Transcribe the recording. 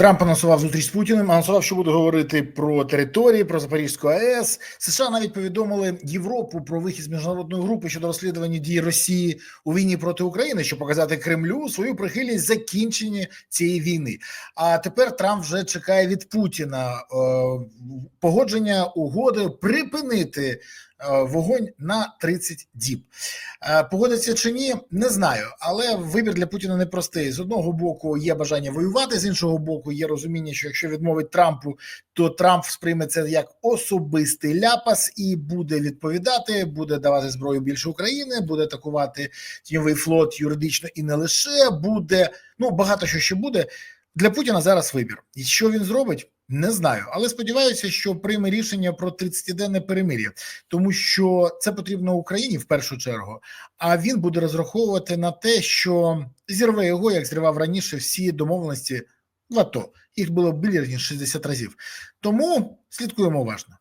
Трамп анонсував зустріч з Путіним, анонсував, що буде говорити про території, про Запорізьку АЕС. США навіть повідомили Європу про вихід з міжнародної групи щодо розслідування дій Росії у війні проти України, щоб показати Кремлю свою прихильність закінчення цієї війни. А тепер Трамп вже чекає від Путіна е, погодження угоди припинити. Е, Вогонь на 30 діб Е, погодиться чи ні, не знаю. Але вибір для Путіна непростий. З одного боку є бажання воювати, з іншого боку, є розуміння, що якщо відмовить Трампу, то Трамп сприйме це як особистий ляпас і буде відповідати, буде давати зброю більше України, буде атакувати тіньовий флот юридично і не лише буде. Ну багато що ще буде. Для Путіна зараз вибір. І що він зробить? Не знаю, але сподіваюся, що прийме рішення про 30-денне перемир'я, тому що це потрібно Україні в першу чергу. А він буде розраховувати на те, що зірве його, як зривав раніше, всі домовленості в АТО. Їх було більше ніж 60 разів. Тому слідкуємо уважно.